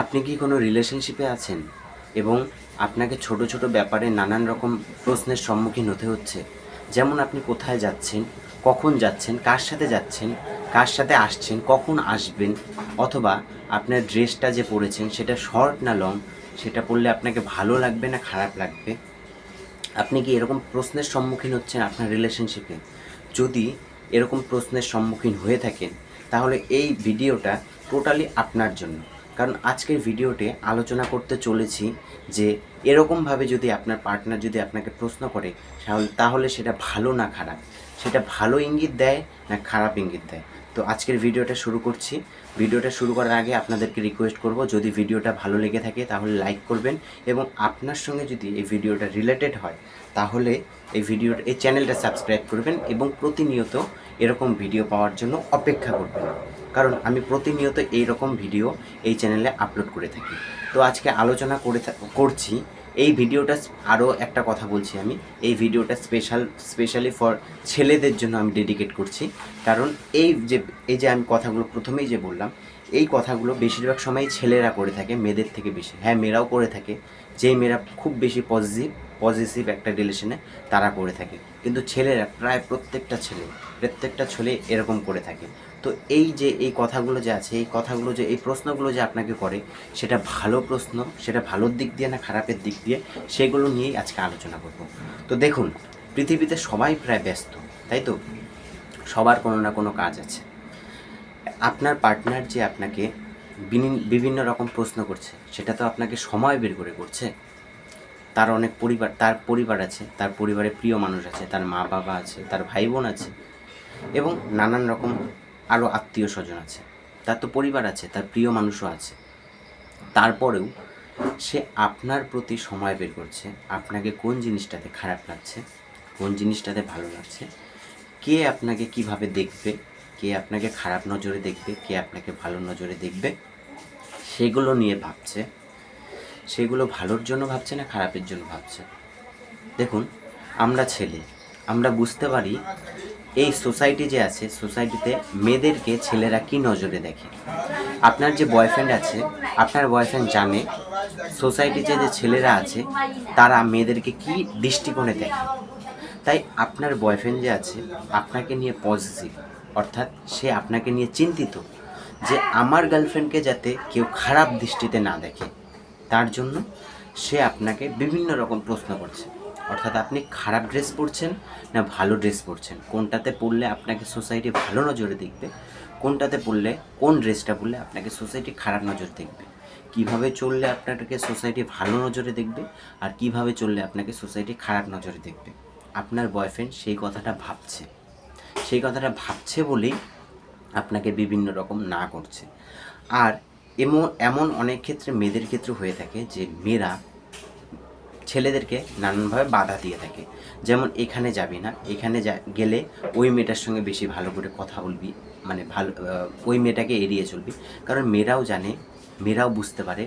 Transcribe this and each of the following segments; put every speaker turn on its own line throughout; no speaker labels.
আপনি কি কোনো রিলেশনশিপে আছেন? এবং আপনাকে ছোট ছোট ব্যাপারে নানান রকম প্রশ্নের সম্মুখীন হতে হচ্ছে। যেমন আপনি কোথায় যাচ্ছেন, কখন যাচ্ছেন, কার সাথে যাচ্ছেন, কার সাথে আসছেন, কখন আসবেন, অথবা আপনার ড্রেসটা যে পরেছেন সেটা শর্ট না লং সেটা পরলে আপনাকে ভালো লাগবে না খারাপ লাগবে? আপনি কি এরকম প্রশ্নের সম্মুখীন হচ্ছেন আপনার রিলেশনশিপে যদি এরকম প্রশ্নের সম্মুখীন হয়ে থাকেন, তাহলে এই ভিডিওটা টোটালি আপনার জন্য। কারণ আজকের ভিডিওতে আলোচনা করতে চলেছি যে এরকমভাবে যদি আপনার পার্টনার যদি আপনাকে প্রশ্ন করে, তাহলে সেটা ভালো না খারাপ? সেটা ভালো ইঙ্গিত দেয় না খারাপ ইঙ্গিত দেয়? তো আজকের ভিডিওটা শুরু করছি। ভিডিওটা শুরু করার আগে আপনাদেরকে রিকোয়েস্ট করব, যদি ভিডিওটা ভালো লেগে থাকে, তাহলে লাইক করবেন এবং আপনার সঙ্গে যদি এই ভিডিওটা রিলেটেড হয়, তাহলে এই ভিডিওটা এই চ্যানেলটা সাবস্ক্রাইব করবেন এবং প্রতিনিয়ত এরকম ভিডিও পাওয়ার জন্য অপেক্ষা করবেন। কারণ আমি প্রতিনিয়ত এই রকম ভিডিও এই চ্যানেলে আপলোড করে থাকি। তো আজকে আলোচনা করে করছি, এই ভিডিওটা আরও একটা কথা বলছি আমি। এই ভিডিওটা স্পেশাল স্পেশালি ফর ছেলেদের জন্য আমি ডেডিকেট করছি। কারণ এই যে এই যে আমি কথাগুলো প্রথমেই যে বললাম, এই কথাগুলো বেশিরভাগ সময় ছেলেরা করে থাকে, মেয়েদের থেকে বেশি। হ্যাঁ মেয়েরাও করে থাকে। যেই মেয়েরা খুব বেশি পজিটিভ পজিটিভ একটা রিলেশনে তারা করে থাকে। কিন্তু ছেলেরা প্রায় প্রত্যেকটা ছেলে প্রত্যেকটা ছেলে এরকম করে থাকে। তো এই যে এই কথাগুলো যে আছে, এই কথাগুলো যে, এই প্রশ্নগুলো যে আপনাকে করে, সেটা ভালো প্রশ্ন, সেটা ভালোর দিক দিয়ে না খারাপের দিক দিয়ে, সেগুলো নিয়েই আজকে আলোচনা করব। তো দেখুন, পৃথিবীতে সবাই প্রায় ব্যস্ত, তাই তো? সবার কোনো না কোনো কাজ আছে। আপনার পার্টনার যে আপনাকে বিভিন্ন রকম প্রশ্ন করছে, সেটা তো আপনাকে সময় বের করে করছে। তার অনেক পরিবার, তার পরিবার আছে, তার পরিবারে প্রিয় মানুষ আছে, তার মা বাবা আছে, তার ভাই বোন আছে। এবং নানান রকম আরও আত্মীয় স্বজন আছে, তার তো পরিবার আছে, তার প্রিয় মানুষও আছে। তারপরেও সে আপনার প্রতি সময় বের করছে, আপনাকে কোন জিনিসটাতে খারাপ লাগছে, কোন জিনিসটাতে ভালো লাগছে, কে আপনাকে কীভাবে দেখবে, কে আপনাকে খারাপ নজরে দেখবে, কে আপনাকে ভালো নজরে দেখবে, সেগুলো নিয়ে ভাবছে। সেগুলো ভালোর জন্য ভাবছে না খারাপের জন্য ভাবছে? দেখুন, আমরা ছেলে, আমরা বুঝতে পারি এই সোসাইটি যে আছে, সোসাইটিতে মেয়েদেরকে ছেলেরা কি নজরে দেখে? আপনার যে বয়ফ্রেন্ড আছে, আপনার বয়ফ্রেন্ড জানে সোসাইটিতে যে ছেলেরা আছে, তারা মেয়েদেরকে কি দৃষ্টিকোণে দেখে? তাই আপনার বয়ফ্রেন্ড যে আছে, আপনাকে নিয়ে পজিটিভ অর্থাৎ সে আপনাকে নিয়ে চিন্তিত যে আমার গার্লফ্রেন্ডকে যাতে কেউ খারাপ দৃষ্টিতে না দেখে। তার জন্য সে আপনাকে বিভিন্ন রকম প্রশ্ন করছে। অর্থাৎ আপনি খারাপ ড্রেস পরছেন না ভালো ড্রেস পরছেন? কোনটাতে পরলে আপনাকে সোসাইটি ভালো নজরে দেখবে? কোনটাতে পরলে, কোন ড্রেসটা পরলে আপনাকে সোসাইটি খারাপ নজর দেখবে? কীভাবে চললে আপনাকে সোসাইটি ভালো নজরে দেখবে? আর কীভাবে চললে আপনাকে সোসাইটি খারাপ নজরে দেখবে? আপনার বয়ফ্রেন্ড সেই কথাটা ভাবছে। সেই কথাটা ভাবছে বলেই আপনাকে বিভিন্ন রকম না করছে। আর এমন এমন অনেক ক্ষেত্রে, মেয়েদের ক্ষেত্রে হয়ে থাকে যে মেয়েরা ছেলেদেরকে নানানভাবে বাধা দিয়ে থাকে। যেমন, এখানে যাবি না, এখানে যা, গেলে ওই মেয়েটার সঙ্গে বেশি ভালো করে কথা বলবি মানে ভালো ওই মেয়েটাকে এড়িয়ে চলবি। কারণ মেয়েরাও জানে, মেয়েরাও বুঝতে পারে,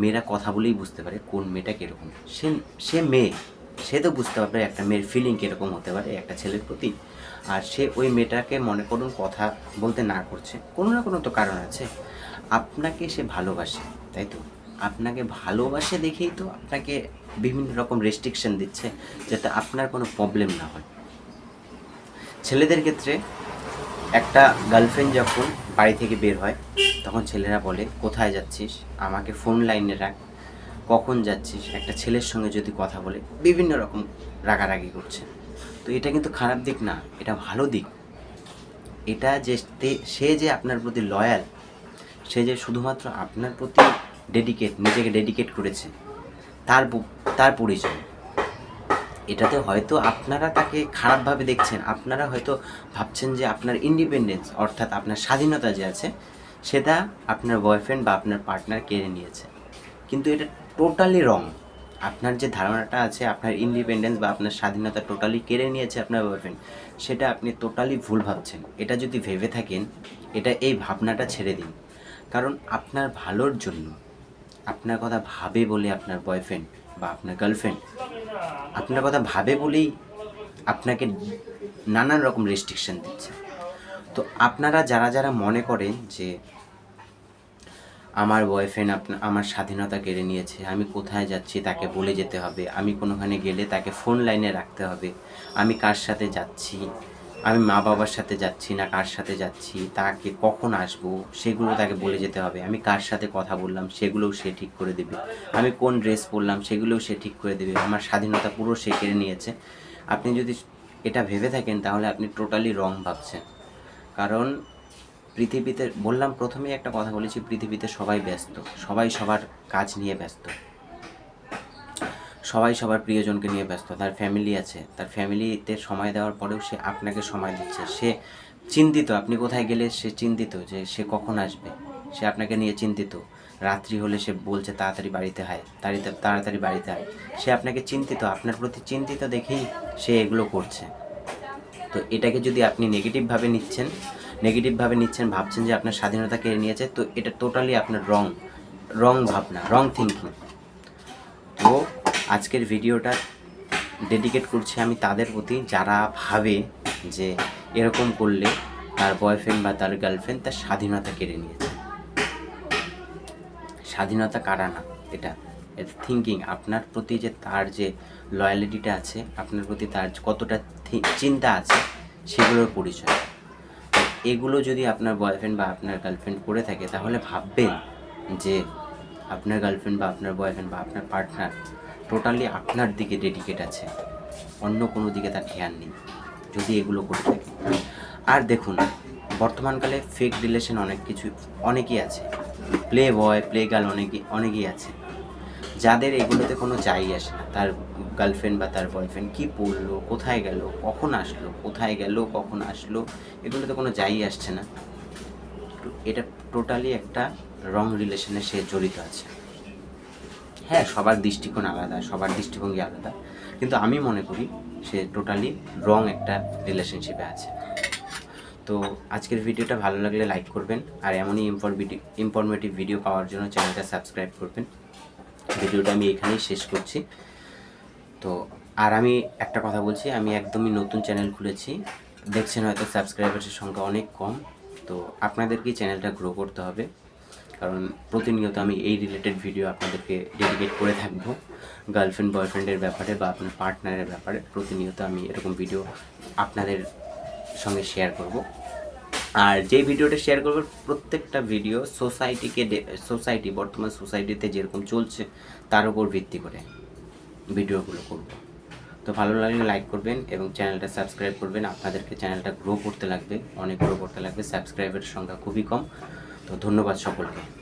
মেয়েরা কথা বলেই বুঝতে পারে কোন মেয়েটা কীরকম। সে সে মেয়ে, সে তো বুঝতে পারবে একটা মেয়ের ফিলিং কীরকম হতে পারে একটা ছেলের প্রতি। আর সে ওই মেয়েটাকে মনে করুন কথা বলতে না করছে, কোনো না কোনো তো কারণ আছে। আপনাকে সে ভালোবাসে, তাই তো? আপনাকে ভালোবাসে দেখেই তো আপনাকে বিভিন্ন রকম রেস্ট্রিকশন দিচ্ছে যাতে আপনার কোনো প্রবলেম না হয়। ছেলেদের ক্ষেত্রে একটা গার্লফ্রেন্ড যখন বাড়ি থেকে বের হয়, তখন ছেলেরা বলে, কোথায় যাচ্ছিস? আমাকে ফোন লাইনে রাখ। কখন যাচ্ছিস? একটা ছেলের সঙ্গে যদি কথা বলে, বিভিন্ন রকম রাগারাগি করছে। তো এটা কিন্তু খারাপ দিক না, এটা ভালো দিক। এটা যে সে যে আপনার প্রতি লয়াল সে যে শুধুমাত্র আপনার প্রতি ডেডিকেট নিজেকে ডেডিকেট করেছে। তার তার পরিচয়। এটাতে হয়তো আপনারা তাকে খারাপভাবে দেখছেন, আপনারা হয়তো ভাবছেন যে আপনার ইন্ডিপেন্ডেন্স অর্থাৎ আপনার স্বাধীনতা যে আছে, সেটা আপনার বয়ফ্রেন্ড বা আপনার পার্টনার কেড়ে নিয়েছে। কিন্তু এটা টোটালি রং আপনার যে ধারণাটা আছে, আপনার ইন্ডিপেন্ডেন্স বা আপনার স্বাধীনতা টোটালি কেড়ে নিয়েছে আপনার বয়ফ্রেন্ড সেটা আপনি টোটালি ভুল ভাবছেন। এটা যদি ভেবে থাকেন, এটা এই ভাবনাটা ছেড়ে দিন। কারণ আপনার ভালোর জন্য আপনার কথা ভাবে বলে আপনার বয়ফ্রেন্ড বা আপনার গার্লফ্রেন্ড আপনার কথা ভাবে বলেই আপনাকে নানান রকম রেস্ট্রিকশন দিচ্ছে। তো আপনারা যারা যারা মনে করেন যে আমার বয়ফ্রেন্ড আপনা আমার স্বাধীনতা কেড়ে নিয়েছে, আমি কোথায় যাচ্ছি, তাকে বলে যেতে হবে, আমি কোনোখানে গেলে তাকে ফোন লাইনে রাখতে হবে, আমি কার সাথে যাচ্ছি আমি মা বাবার সাথে যাচ্ছি না, কার সাথে যাচ্ছি, তাকে কখন আসব, সেগুলো তাকে বলে যেতে হবে। আমি কার সাথে কথা বললাম, সেগুলোও সে ঠিক করে দেবে। আমি কোন ড্রেস পরলাম, সেগুলোও সে ঠিক করে দেবে। আমার স্বাধীনতা পুরো সে কেড়ে নিয়েছে। আপনি যদি এটা ভেবে থাকেন, তাহলে আপনি টোটালি রং ভাবছেন। কারণ পৃথিবীতে, বললাম প্রথমেই একটা কথা বলেছি, পৃথিবীতে সবাই ব্যস্ত। সবাই সবার কাজ নিয়ে ব্যস্ত। সবাই সবার প্রিয়জনকে নিয়ে ব্যস্ত, তার ফ্যামিলি আছে। তার ফ্যামিলিতে সময় দেওয়ার পরেও সে আপনাকে সময় দিচ্ছে। সে চিন্তিত, আপনি কোথায় গেলে সে চিন্তিত যে সে কখন আসবে? সে আপনাকে নিয়ে চিন্তিত। রাত্রি হলে সে বলছে, তাড়াতাড়ি বাড়িতে হয় তাড়াতাড়ি তাড়াতাড়ি বাড়িতে হয় সে আপনাকে চিন্তিত, আপনার প্রতি চিন্তিত দেখেই সে এগুলো করছে। তো এটাকে যদি আপনি নেগেটিভভাবে নিচ্ছেন নেগেটিভভাবে নিচ্ছেন, ভাবছেন যে আপনার স্বাধীনতা কেড়ে নিয়েছে, তো এটা টোটালি আপনার রং রং ভাবনা রং থিঙ্কিং তো আজকের ভিডিওটা ডেডিকেট করছি আমি তাদের প্রতি যারা ভাবে যে এরকম করলে তার বয়ফ্রেন্ড বা তার গার্লফ্রেন্ড তার স্বাধীনতা কেড়ে নিয়েছে স্বাধীনতা কারা না, এটা এটা থিঙ্কিং আপনার প্রতি যে তার যে লয়ালিটিটা আছে, আপনার প্রতি তার কতটা চিন্তা আছে, সেগুলোর পরিচয়। এগুলো যদি আপনার বয়ফ্রেন্ড বা আপনার গার্লফ্রেন্ড করে থাকে, তাহলে ভাববেন যে আপনার গার্লফ্রেন্ড বা আপনার বয়ফ্রেন্ড বা আপনার পার্টনার টোটালি আপনার দিকে ডেডিকেট আছে। অন্য কোনো দিকে তার খেয়াল নেই। যদি এগুলো করে থাকে। আর দেখুন বর্তমানকালে ফেক রিলেশন অনেক কিছু অনেকই আছে। প্লে বয় প্লে গার্ল অনেকই অনেকই আছে। যাদের এগুলোতে কোনো যাই আসে না। তার গার্লফ্রেন্ড বা তার বয়ফ্রেন্ড কী পড়ল কোথায় গেল, কখন আসলো, কোথায় গেল, কখন আসলো, এগুলোতে কোনো যাই আসছে না। এটা টোটালি একটা রং রিলেশনে সে জড়িত আছে। হ্যাঁ সবার দৃষ্টিকোণ আলাদা, সবার দৃষ্টিভঙ্গি আলাদা। কিন্তু আমি মনে করি সে টোটালি রং একটা রিলেশনশিপে আছে। তো আজকের ভিডিওটা ভালো লাগলে লাইক করবেন, আর এমনই ইনফরমেটিভ ভিডিও পাওয়ার জন্য চ্যানেলটা সাবস্ক্রাইব করবেন। ভিডিওটা আমি এখানেই শেষ করছি। তো আর আমি একটা কথা বলছি, আমি একদমই নতুন চ্যানেল খুলেছি, দেখছেন হয়তো সাবস্ক্রাইবারের সংখ্যা অনেক কম, তো আপনাদেরকেই চ্যানেলটা গ্রো করতে হবে। কারণ প্রতিনিয়ত আমি এই রিলেটেড ভিডিও আপনাদেরকে ডেডিকেট করে থাকব। গার্লফ্রেন্ড বয়ফ্রেন্ডের ব্যাপারে বা আপনার পার্টনারের ব্যাপারে প্রতিনিয়ত আমি এরকম ভিডিও আপনাদের সঙ্গে শেয়ার করব। আর যে ভিডিওটা শেয়ার করব, প্রত্যেকটা ভিডিও সোসাইটিকে সোসাইটি বর্তমান সোসাইটিতে যেরকম চলছে, তার উপর ভিত্তি করে ভিডিওগুলো করব। তো ভালো লাগলে লাইক করবেন এবং চ্যানেলটা সাবস্ক্রাইব করবেন। আপনাদেরকে চ্যানেলটা গ্রো করতে লাগবে, অনেক গ্রো করতে লাগবে। সাবস্ক্রাইবের সংখ্যা খুবই কম। ধন্যবাদ সকলকে।